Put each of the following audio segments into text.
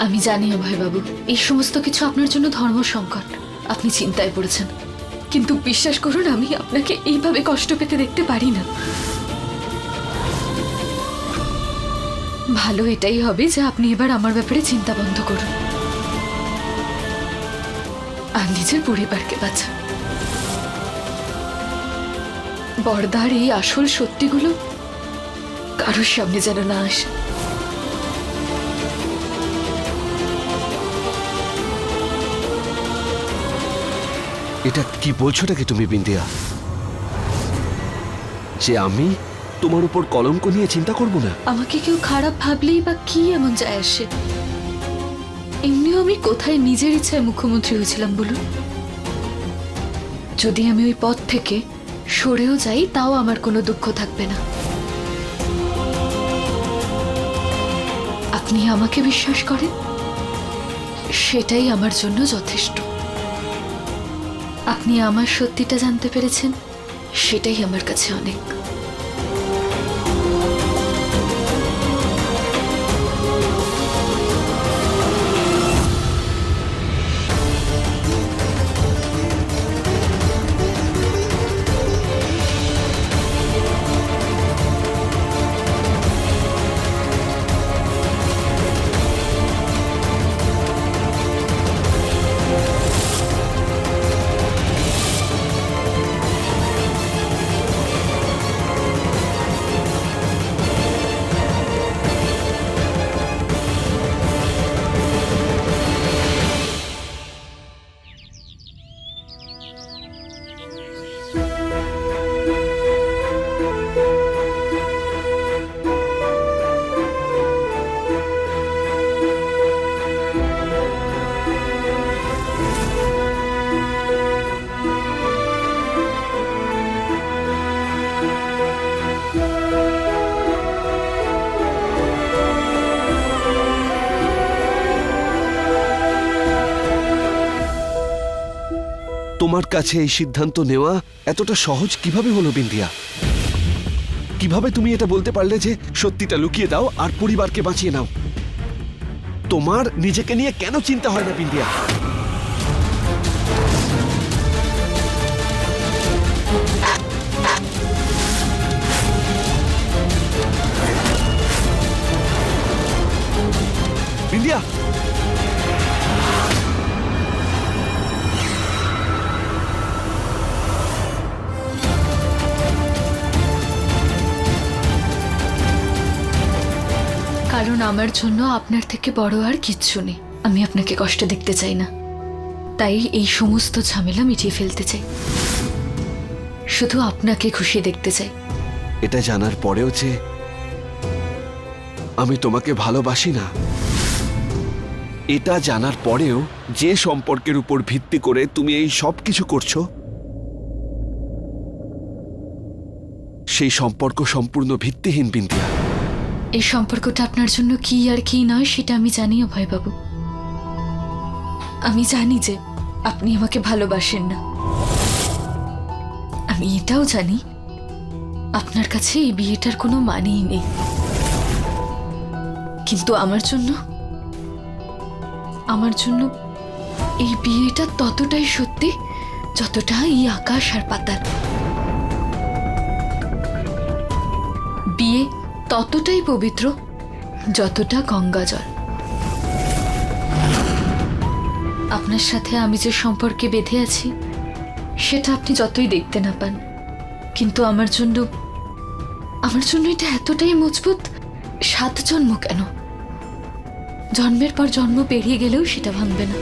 আমি জানি অভয়বাবু এই সমস্ত কিছু আপনার জন্য ধর্ম সংকট। আপনি চিন্তায় পড়েছেন। কিন্তু বিশ্বাস করুন, আমি আপনাকে এইভাবে কষ্ট পেতে দেখতে পারি না। ভালো এটাই হবে যে আপনি এবার আমার ব্যাপারে চিন্তা বন্ধ করুন। আর নিজের পরিবারকে বাঁচান। বর্দার এই আসল সত্যিগুলো কারোর সামনে যেন না আসে। এটা কি বলছোটা কি তুমি, বিন্দিয়া? যে আমি তোমার উপর কলঙ্ক নিয়ে চিন্তা করব না? আমাকে কেউ খারাপ ভাবলেই বা কি এমন যায় আসে? এমনিও আমি কোথায় নিজের ইচ্ছায় মুখ্যমন্ত্রী হয়েছিলাম বলুন? যদি আমি ওই পথ থেকে সরেও যাই, তাও আমার কোনো দুঃখ থাকবে না। আপনি আমাকে বিশ্বাস করেন? সেটাই আমার জন্য যথেষ্ট। আপনি আমার সত্যিটা জানতে পেরেছেন? সেটাই আমার কাছে অনেক। তোমার কাছে এই সিদ্ধান্ত নেওয়া এতটা সহজ কীভাবে হলো বিন্দিয়া কীভাবে তুমি এটা বলতে পারলে যে সত্যিটা লুকিয়ে দাও আর পরিবারকে বাঁচিয়ে নাও? তোমার নিজেকে নিয়ে কেন চিন্তা হয় না বিন্দিয়া আমার জন্য আপনার থেকে বড় আর কিচ্ছু নেই। আমি আপনাকে কষ্ট দেখতে চাই না। তাই এই সমস্ত ঝামেলা মিটিয়ে ফেলতে চাই। শুধু আপনাকে খুশি দেখতে চাই। এটা জানার পরেও যে আমি তোমাকে ভালোবাসি না। এটা জানার পরেও যে সম্পর্কের উপর ভিত্তি করে তুমি এই সব কিছু করছ, সেই সম্পর্ক সম্পূর্ণ ভিত্তিহীন বিন্দিয়া। এই সম্পর্কটা আপনার জন্য কি আর কি নয়, সেটা আমি জানি অভয়বাবু আমি জানি যে আপনি আমাকে ভালোবাসেন না। আমি এটাও জানি, আপনার কাছে এই বিয়েটার কোনো মানেই নেই। কিন্তু আমার জন্য আমার জন্য এই বিয়েটা ততটাই সত্যি যতটা এই আকাশ আর পাতাল। ততটাই পবিত্র যতটা গঙ্গা জল। আপনার সাথে আমি যে সম্পর্কে বেঁধে আছি, সেটা আপনি যতই দেখতে না পান, কিন্তু আমার জন্য আমার জন্য এটা এতটাই মজবুত সাত জন্ম কেন? জন্মের পর জন্ম পেরিয়ে গেলেও সেটা ভাঙবে না।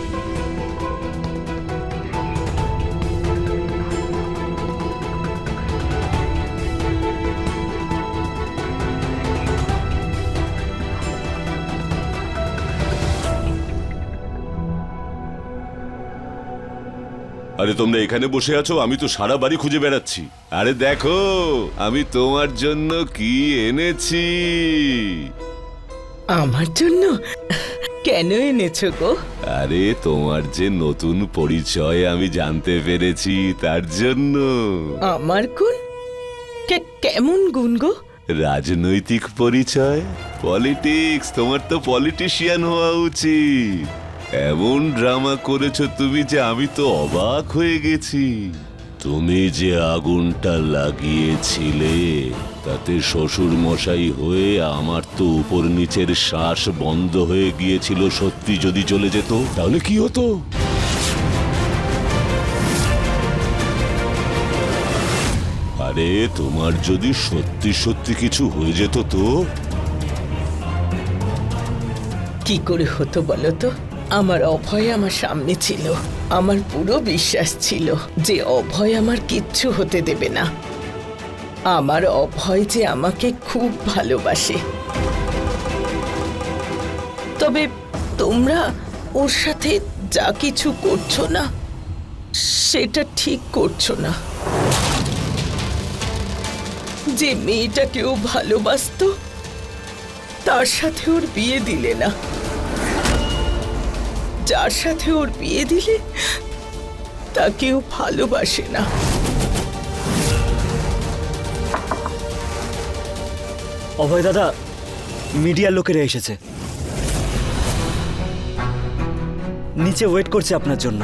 আরে তোমরা এখানে বসে আছো আমি তো সারা বাড়ি খুঁজে বেড়াচ্ছি। আরে দেখো আমি তোমার জন্য কি এনেছি। আমার জন্য? কেন এনেছো গো? আরে তোমার যে নতুন পরিচয় আমি জানতে পেরেছি তার জন্য। আমার গুণ? কে- কেমন গুণ গো? রাজনৈতিক পরিচয়? পলিটিক্স তোমার তো পলিটিশিয়ান হওয়া উচিত। এমন ড্রামা করেছ তুমি যে আমি তো অবাক হয়ে গেছি। তুমি যে আগুনটা লাগিয়েছিলে, তাতে শ্বশুর মশাই হয়ে আমার তো উপর নিচের শ্বাস বন্ধ হয়ে গিয়েছিল সত্যি যদি চলে যেত, তাহলে কি হতো? আরে, তোমার যদি সত্যি সত্যি কিছু হয়ে যেত তো? কি করে হতো বলো তো? আমার অভয় আমার সামনে ছিল। আমার পুরো বিশ্বাস ছিল যে অভয় আমার কিচ্ছু হতে দেবে না। আমার অভয় যে আমাকে খুব ভালোবাসে। তবে তোমরা ওর সাথে যা কিছু করছ না, সেটা ঠিক করছ না। যে মেয়েটাকে ও ভালোবাসতো, তার সাথে ওর বিয়ে দিলে না। যার সাথে ওর বিয়ে দিলে তাকেও ভালোবাসে না। অভয় দাদা মিডিয়ার লোকেরা এসেছে। নিচে ওয়েট করছে আপনার জন্য।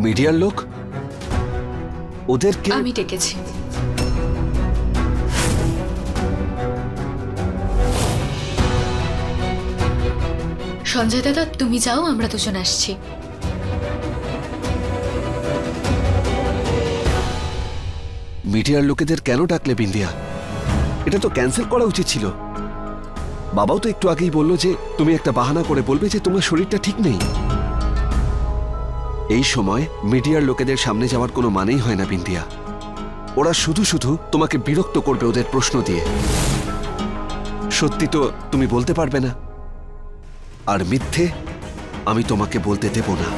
মিডিয়ার লোক? ওদেরকে আমি ডেকেছি। সঞ্জয় দাদা, তুমি যাও, আমরা দুজন আসছি। মিডিয়ার লোকেদের কেন ডাকলে বিন্দিয়া? এটা তো ক্যান্সেল করা উচিত ছিল। বাবাও তো একটু আগেই বলল যে, তুমি একটা বাহানা করে বলবে যে, তোমার শরীরটা ঠিক নেই। এই সময় মিডিয়ার লোকেদের সামনে যাওয়ার কোনো মানেই হয় না বিন্দিয়া। ওরা শুধু শুধু তোমাকে বিরক্ত করবে ওদের প্রশ্ন দিয়ে। সত্যি তো তুমি বলতে পারবে না। আর মিথ্যে আমি তোমাকে বলতে দেব না।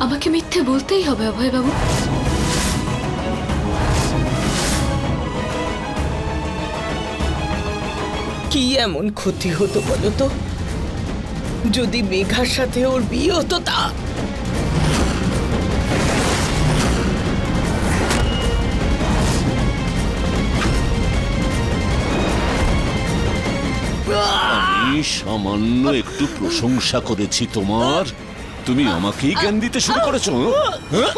আমাকে মিথ্যে বলতেই হবে অভয় বাবু কি এমন ক্ষতি হতো বলো তো? যদি মেঘার সাথে ওর বিয়ে হতো তা আমি সামান্য একটু প্রশংসা করেছি তোমার। তুমি আমাকেই জ্ঞান দিতে শুরু করেছ হ্যাঁ?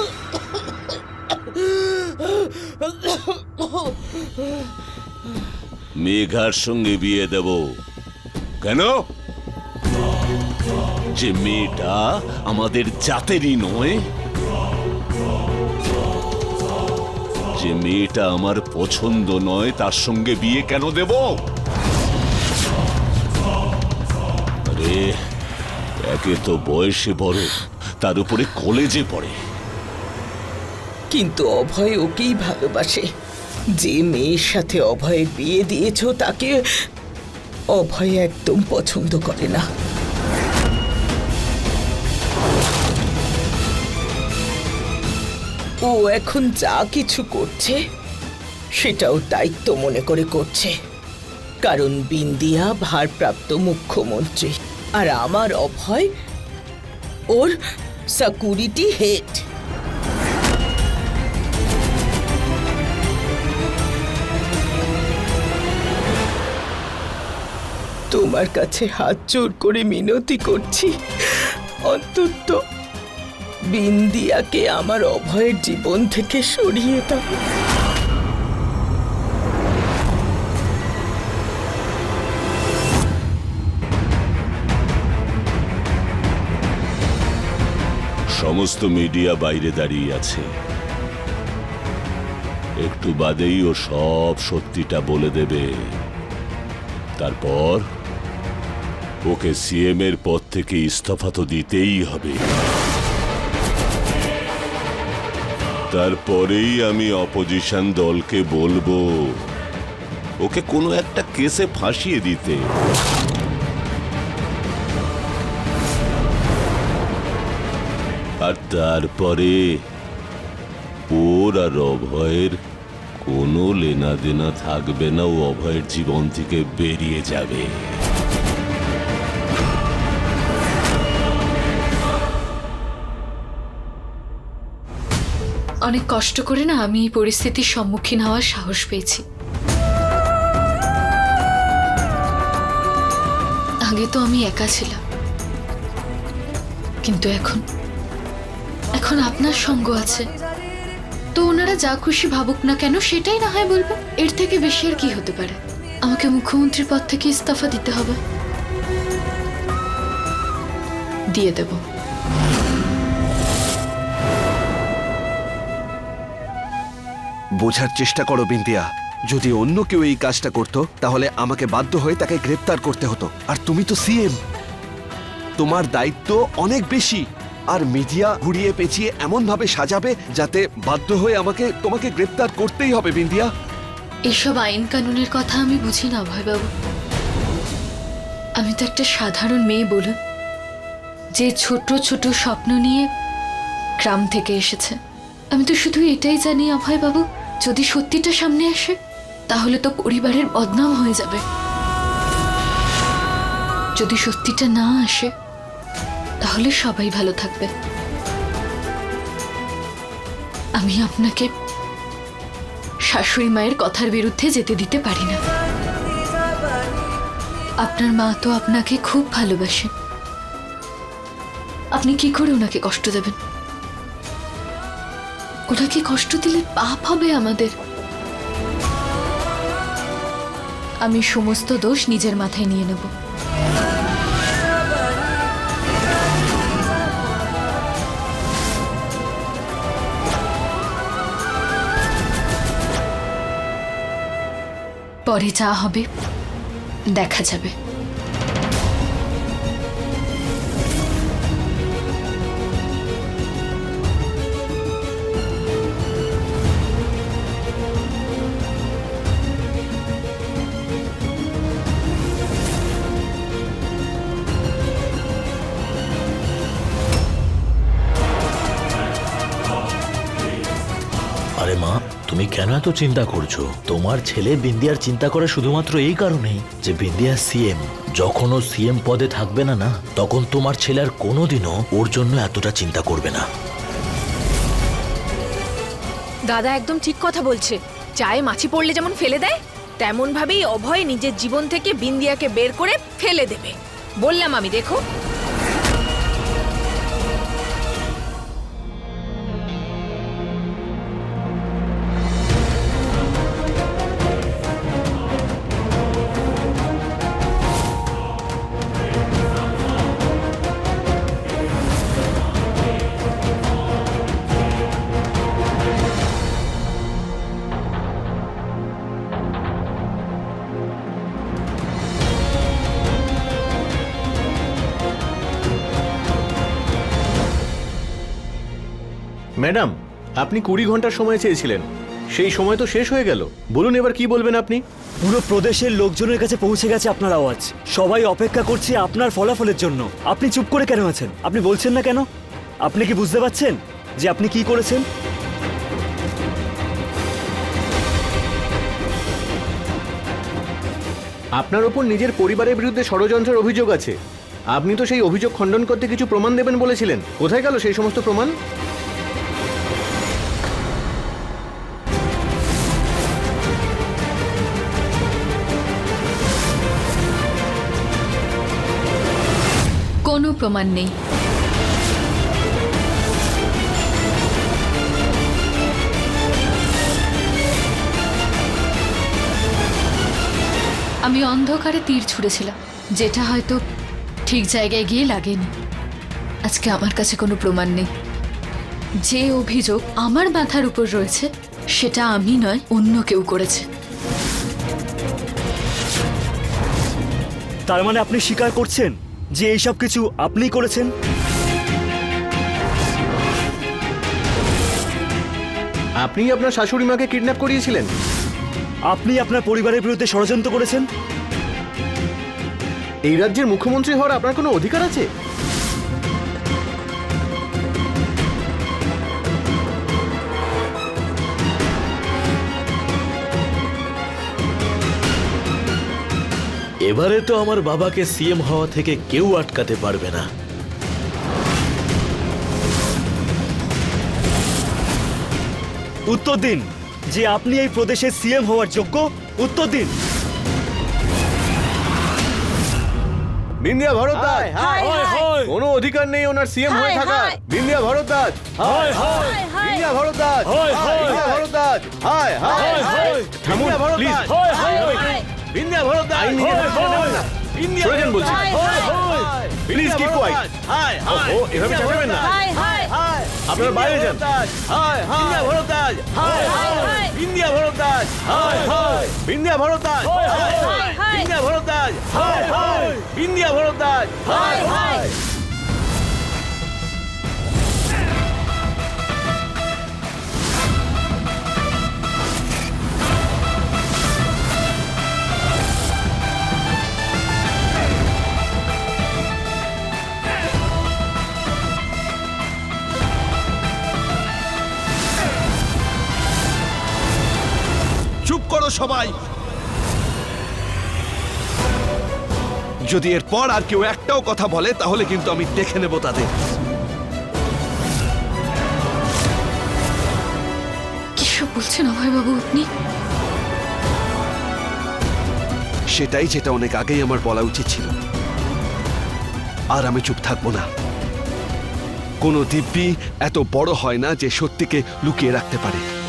মেঘার সঙ্গে বিয়ে দেব। কেন? যে মেয়েটা আমাদের জাতেরই নয়। যে মেয়েটা আমার পছন্দ নয়, তার সঙ্গে বিয়ে কেন দেব? একে তো বয়সে বড়, তার উপরে কলেজে পড়ে। কিন্তু অভয় ওকেই ভালোবাসে। যে মেয়ের সাথে অভয়ের বিয়ে দিয়েছ, তাকে অভয় একদম পছন্দ করে না। ও এখন যা কিছু করছে, সেটাও দায়িত্ব মনে করে করছে। কারণ বিন্দিয়া ভারপ্রাপ্ত মুখ্যমন্ত্রী। আর আমার অভয় ওর সিকিউরিটি হেড তোমার কাছে হাত জোর করে মিনতি করছি। অন্তত বিন্দিয়াকে আমার অভয়ের জীবন থেকে সরিয়ে দাও। সমস্ত মিডিয়া বাইরে দাঁড়িয়ে আছে। একটু বাদেই ও সব সত্যিটা বলে দেবে। তারপর ওকে সিএম এর পদ থেকে ইস্তফা তো দিতেই হবে। তারপরেই আমি অপোজিশন দলকে বলব, ওকে কোনো একটা কেসে ফাঁসিয়ে দিতে। আর তারপরে ওর আর অভয়ের কোনো লেনা দেনা থাকবে না, ও অভয়ের জীবন থেকে বেরিয়ে যাবে। অনেক কষ্ট করে না আমি পরিস্থিতির সম্মুখীন হওয়ার সাহস পেয়েছি। আগে তো আমি একা ছিলাম। কিন্তু এখন এখন আপনার সঙ্গ আছে। তো ওনারা যা খুশি ভাবুক না কেন, সেটাই না হয় বলবে এর থেকে বেশি আর কি হতে পারে? আমাকে মুখ্যমন্ত্রীর পদ থেকে ইস্তফা দিতে হবে। দিয়ে দেব। বোঝার চেষ্টা করো বিন্দিয়া যদি অন্য কেউ এই কাজটা করত, তাহলে আমাকে বাধ্য হয়ে তাকে গ্রেপ্তার করতে হতো। আর তুমি তো সিএম তোমার দায়িত্ব অনেক বেশি। আর মিডিয়া ঘুরিয়ে পেঁচিয়ে এমন ভাবে সাজাবে যাতে বাধ্য হয়ে আমাকে, তোমাকে গ্রেপ্তার করতেই হবে বিন্দিয়া এসব আইন কানুনের কথা আমি বুঝি না, ভয়বাবু। আমি তো একটা সাধারণ মেয়ে বলুন, যে ছোট ছোট স্বপ্ন নিয়ে গ্রাম থেকে এসেছে। আমি তো শুধু এটাই জানি, অভয়বাবু, যদি সত্যিটা সামনে আসে, তাহলে তো পরিবারের বদনাম হয়ে যাবে। যদি সত্যিটা না আসে তাহলে সবাই ভালো থাকবে। আমি আপনাকে শাশুড়ি মায়ের কথার বিরুদ্ধে যেতে দিতে পারি না। আপনার মা তো আপনাকে খুব ভালোবাসে। আপনি কি করে ওনাকে কষ্ট দেবেন? ওনাকে কষ্ট দিলে পাপ হবে আমাদের। আমি সমস্ত দোষ নিজের মাথায় নিয়ে নেব। পরে যা হবে। দেখা যাবে। আরে মা, তুমি কেন এত চিন্তা করছ? তোমার ছেলে বিন্দিয়ার চিন্তা করে শুধুমাত্র এই কারণেই যে বিন্দিয়া সিএম। যখন ও সিএম পদে থাকবে না না, তখন তোমার ছেলে আর কোনোদিনও ওর জন্য এতটা চিন্তা করবে না। দাদা একদম ঠিক কথা বলছে। চায়ে মাছি পড়লে যেমন ফেলে দেয় তেমন ভাবেই অভয় নিজের জীবন থেকে বিন্দিয়াকে বের করে ফেলে দেবে। বললাম আমি, দেখো। ম্যাডাম আপনি কুড়ি ঘণ্টা সময় চেয়েছিলেন। সেই সময় তো শেষ হয়ে গেল। বলুন এবার কি বলবেন আপনি? পুরো প্রদেশের লোকজনের কাছে পৌঁছে গেছে আপনার আওয়াজ। সবাই অপেক্ষা করছে আপনার ফলাফলের জন্য। আপনি চুপ করে কেন আছেন? আপনি বলছেন না কেন? আপনি কি বুঝতে পারছেন যে আপনি কি করেছেন? আপনার ওপর নিজের পরিবারের বিরুদ্ধে ষড়যন্ত্রের অভিযোগ আছে। আপনি তো সেই অভিযোগ খণ্ডন করতে কিছু প্রমাণ দেবেন বলেছিলেন। কোথায় গেল সেই সমস্ত প্রমাণ? প্রমাণ নেই। আমি অন্ধকারে তীর ছুঁড়েছিলাম, যেটা হয়তো ঠিক জায়গায় গিয়ে লাগেনি। আজকে আমার কাছে কোনো প্রমাণ নেই। যে অভিযোগ আমার মাথার উপর রয়েছে, সেটা আমি নয়, অন্য কেউ করেছে। তার মানে আপনি স্বীকার করছেন? যে এইসব কিছু আপনি করেছেন? আপনি আপনার শাশুড়ি মাকে কিডন্যাপ করিয়েছিলেন? আপনি আপনার পরিবারের বিরুদ্ধে ষড়যন্ত্র করেছেন? এই রাজ্যের মুখ্যমন্ত্রী হওয়ার আপনার কোনো অধিকার আছে? এবারে তো আমার বাবাকে সিএম হওয়া থেকে কেউ আটকাতে পারবে না। উত্তর দিন। যে আপনি এই প্রদেশের সিএম হওয়ার যোগ্য উত্তর দিন। বিন্দিয়া ভরদ্বাজ। কোনো অধিকার নেই ওনার সিএম হয়ে থাকার। বিন্দিয়া ভরদ্বাজ। বিন্দিয়া ভরদ্বাজ। বিন্দিয়া ভরদ্বাজ। হায় হায়। বিন্দিয়া ভরদ্বাজ। বিন্দিয়া ভারত আইন নিজের হাতে নেবেন না। প্রয়োজন বলছি প্লিজ কিপ কোয়াইট ও এভাবে চাপাবেন না আপনারা বাইরে যান Bindiya Bhardwaj Bindiya Bhardwaj Bindiya hi hi India Bharat Bhardwaj hi করো সবাই। যদি এরপর আর কেউ একটাও কথা বলে তাহলে কিন্তু আমি দেখে নেব তাদের। কিসব বলছেন অভয়বাবু আপনি? সেটাই যেটা অনেক আগেই আমার বলা উচিত ছিল। আর আমি চুপ থাকব না। কোনো দিব্যি এত বড় হয় না যে সত্যিকে লুকিয়ে রাখতে পারে।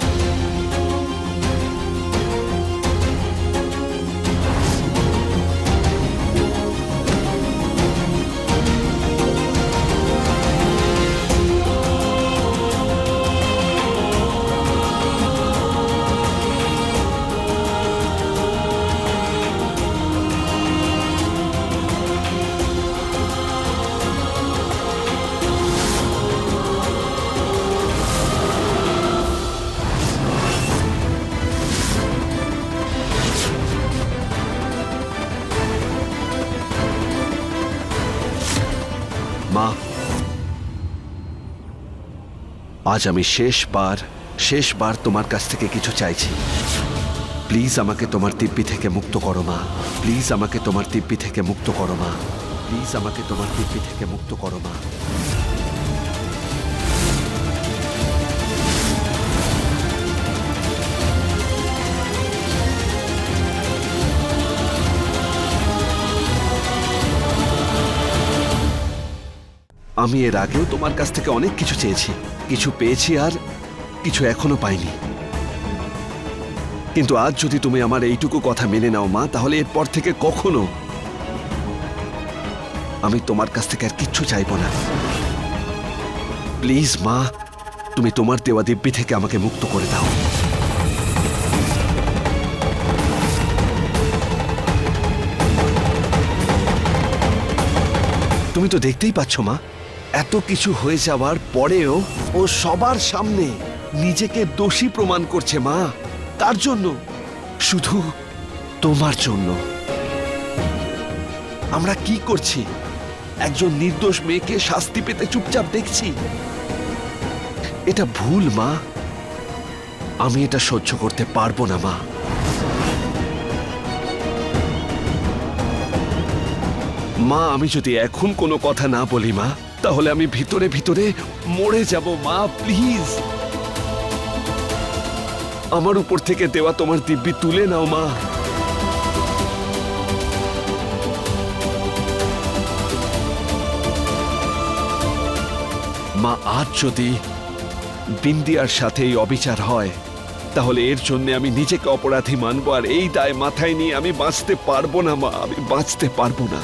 মা, আজ আমি শেষবার শেষবার তোমার কাছ থেকে কিছু চাইছি। প্লিজ আমাকে তোমার দিব্যি থেকে মুক্ত করো মা। প্লিজ আমাকে তোমার দিব্যি থেকে মুক্ত করো মা। প্লিজ আমাকে তোমার দিব্যি থেকে মুক্ত করো মা। আমি এর আগেও তোমার কাছ থেকে অনেক কিছু চেয়েছি। কিছু পেয়েছি আর কিছু এখনও পাইনি। কিন্তু আজ যদি তুমি আমার এইটুকু কথা মেনে নাও, মা, তাহলে এরপর থেকে কখনো আমি তোমার কাছ থেকে আর কিচ্ছু চাইব না। প্লিজ, মা, তুমি তোমার দেওয়া দিব্যি থেকে আমাকে মুক্ত করে দাও। তুমি তো দেখতেই পাচ্ছ, মা এত কিছু হয়ে যাওয়ার পরেও ও সবার সামনে নিজেকে দোষী প্রমাণ করছে, মা। তার জন্য, শুধু তোমার জন্য। আমরা কি করছি? একজন নির্দোষ মেয়েকে শাস্তি পেতে চুপচাপ দেখছি? এটা ভুল, মা। আমি এটা সহ্য করতে পারব না, মা। মা, আমি যদি এখন কোনো কথা না বলি, মা তাহলে আমি ভিতরে ভিতরে মরে যাব, মা, প্লিজ। আমার উপর থেকে দেওয়া তোমার দিব্যি তুলে নাও, মা। মা, আজ যদি বিন্দিয়ার সাথে এই অবিচার হয়, তাহলে এর জন্য আমি নিজেকে অপরাধী মানবো, আর এই দায় মাথায় নিয়ে আমি বাঁচতে পারব না, মা। আমি বাঁচতে পারব না।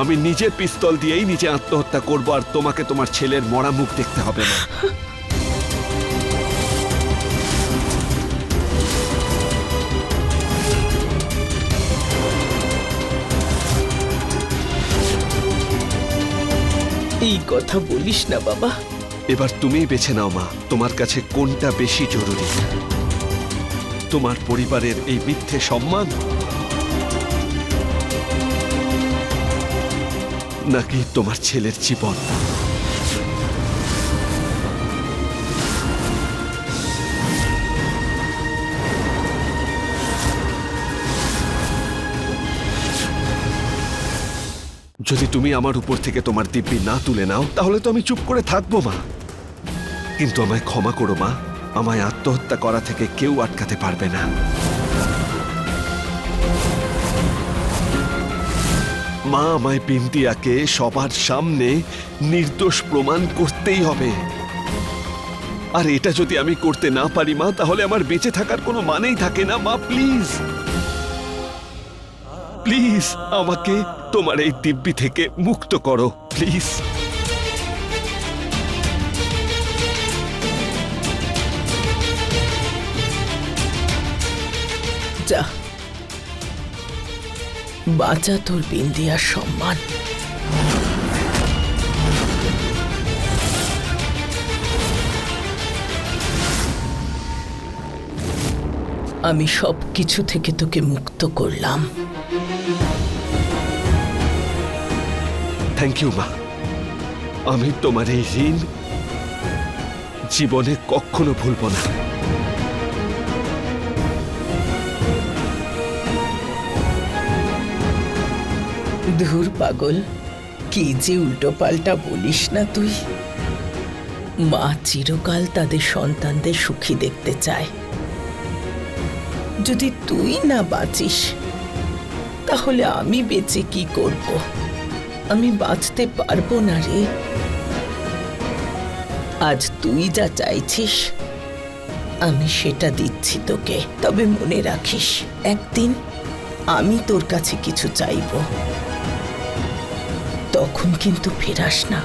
আমি নিজের পিস্তল দিয়েই নিজে আত্মহত্যা করব আর তোমাকে তোমার ছেলের মরা মুখ দেখতে হবে না। এই কথা বলিস না বাবা। এবার তুমিই বেছে নাও মা। তোমার কাছে কোনটা বেশি জরুরি? তোমার পরিবারের এই মিথ্যে সম্মান? নাকি তোমার ছেলের জীবন? যদি তুমি আমার উপর থেকে তোমার দিব্যি না তুলে নাও, তাহলে তো আমি চুপ করে থাকব, মা। কিন্তু আমায় ক্ষমা করো, মা। আমায় আত্মহত্যা করা থেকে কেউ আটকাতে পারবে না। মা আমায় বিন্দিয়াকে সবার সামনে নির্দোষ প্রমাণ করতেই হবে। আর এটা যদি আমি করতে না পারি মা, তাহলে আমার বেঁচে থাকার কোনো মানেই থাকে না। মা, প্লিজ। প্লিজ, আমাকে তোমার এই দিব্যি থেকে মুক্ত করো, প্লিজ। যা বাঁচা তোর বিন্দিয়ার সম্মান। আমি সব কিছু থেকে তোকে মুক্ত করলাম। থ্যাংক ইউ মা। আমি তোমার এই ঋণ জীবনে কখনো ভুলব না। ধুর পাগল, কি যে উল্টো পাল্টা বলিস না তুই? মা চিরকাল তাদের সন্তানদের সুখী দেখতে চায়। যদি তুই না বাঁচিস, তাহলে আমি বেঁচে কি করব? আমি বাঁচতে পারব না রে। আজ তুই যা চাইছিস, আমি সেটা দিচ্ছি তোকে। তবে মনে রাখিস, একদিন আমি তোর কাছে কিছু চাইব। তখন কিন্তু ফেরাস না।